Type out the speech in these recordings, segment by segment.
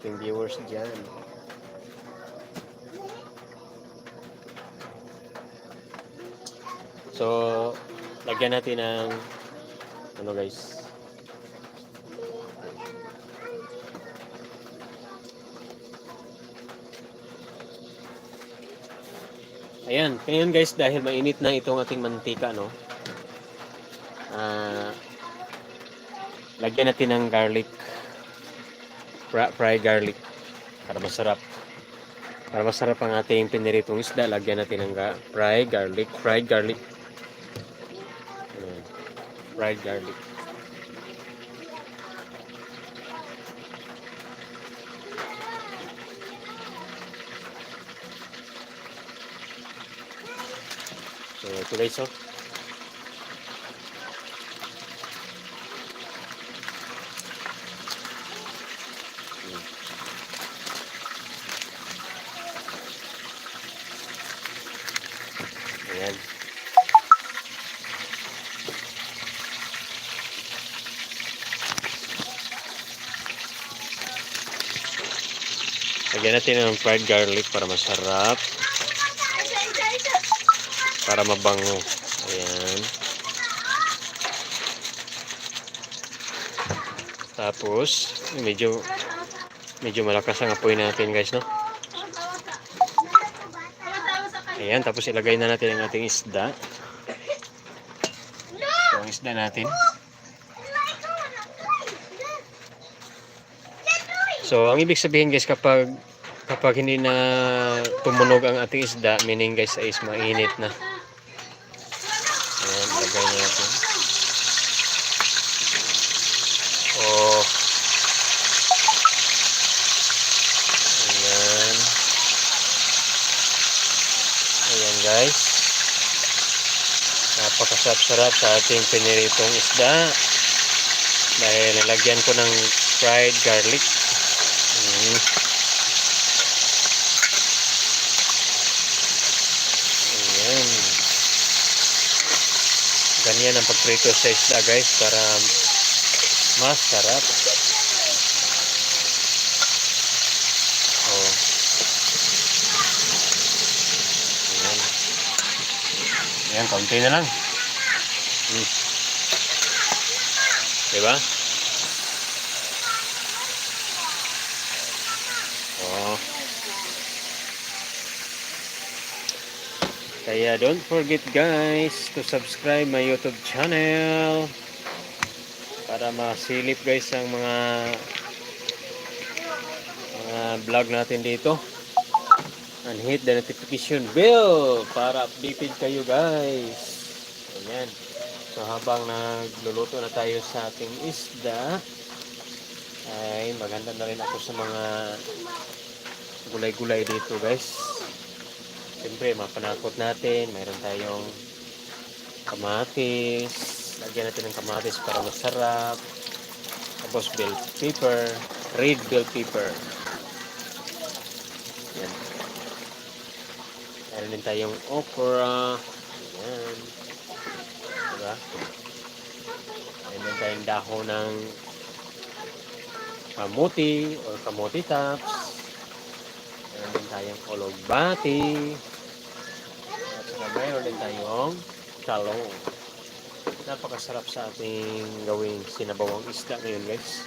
ating viewers dyan. So, lagyan natin ng ano guys. Ayan, ngayon guys dahil mainit na itong ating mantika no. Ah lagyan natin ng garlic fried garlic para masarap. Para masarap ang ating piniritong isda, lagyan natin ng fried garlic, fried garlic. Ayan. Fried garlic. So, ito guys, oh. Ayan. Lagyan natin ng fried garlic para masarap. Para mabango. Ayan. Tapos, medyo medyo malakas ang apoy natin guys, no? Ayan, tapos ilagay na natin ang ating isda. Ito ang isda natin. So, ang ibig sabihin guys, kapag kapag hindi na tumunog ang ating isda, meaning guys is mainit na. Ayan, ilagay na natin. Oh. Ayan. Ayan guys. Napakasarap-sarap sa ating piniritong isda. Dahil nalagyan ko ng fried garlic. Mm. Ayan. Ganyan ang pagprito sa isda guys para masarap. Oh. Ayan, kaunti na lang. Hmm. Diba? Oh. Kaya don't forget guys to subscribe my YouTube channel para masilip guys ang mga mga vlog natin dito and hit the notification bell para updated kayo guys. Ayan. So habang nagluluto na tayo sa ating isda ay maganda na rin ako sa mga gulay-gulay dito guys. Siyempre mapanakot natin. Mayroon tayong kamatis. Lagyan natin ng kamatis para masarap. Tapos bell pepper. Red bell pepper. Yan meron din tayong okra. Yan diba? Meron din tayong dahon ng kamuti or kamuti tops. Meron din tayong ologbati at saka meron din tayong talong. Napakasarap sa ating gawing sinabawang isda ngayon guys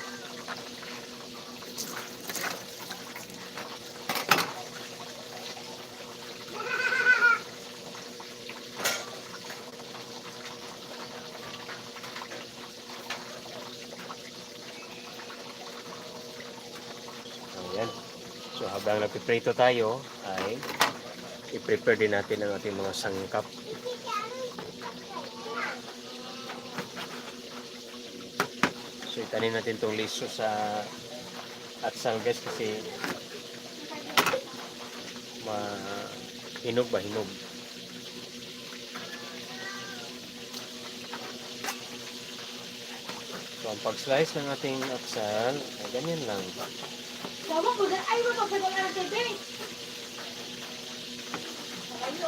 Ayan. So habang nagpiprito tayo ay i-prepare din natin ang ating mga sangkap. So itanin natin tong liso sa at salgas kasi ma hinog ba hinog. Ang pag-slice ng ating atsal ay ganyan lang. Kamu udah ayo mau pegang anak bebek. Ayo